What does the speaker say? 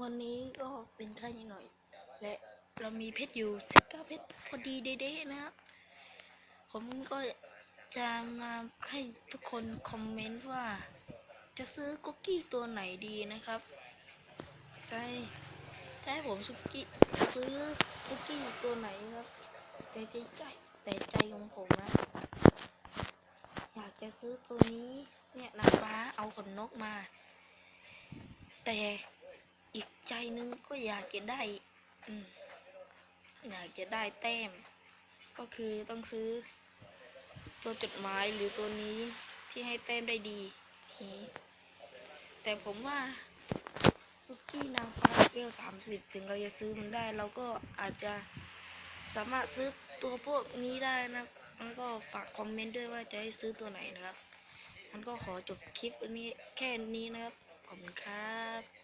วันนี้ก็เป็นไข้นิดหน่อย และเรามีเพชรอยู่สิบเก้าเพชรพอดีเด๊ะๆนะครับ ผมก็จะมาให้ทุกคนคอมเมนต์ว่า จะซื้อคุกกี้ตัวไหนดีนะครับให้จะให้ผมสุกี้ซื้อคุกกี้ตัวไหนครับแต่ใจใจแต่ใจของผมนะ อยากจะซื้อตัวนี้เนี่ยนางฟ้าเอาข นนกมา แต่อีกใจนึงก็อยากจะได้อยากจะได้แต้ม ก็คือต้องซื้อ ตัวจดหมายหรือตัวนี้ที่ให้แต้มได้ดี แต่ผมว่าคุกกี้นางฟ้าเวลสามสิบถึงเราจะซื้อมันได้ เราก็อาจจะสามารถซื้อตัวพวกนี้ได้นะมันก็ฝากคอมเมนต์ด้วยว่าจะให้ซื้อตัวไหนนะครับ มันก็ขอจบคลิปอันนี้แค่นี้นะครับ ขอบคุณครับ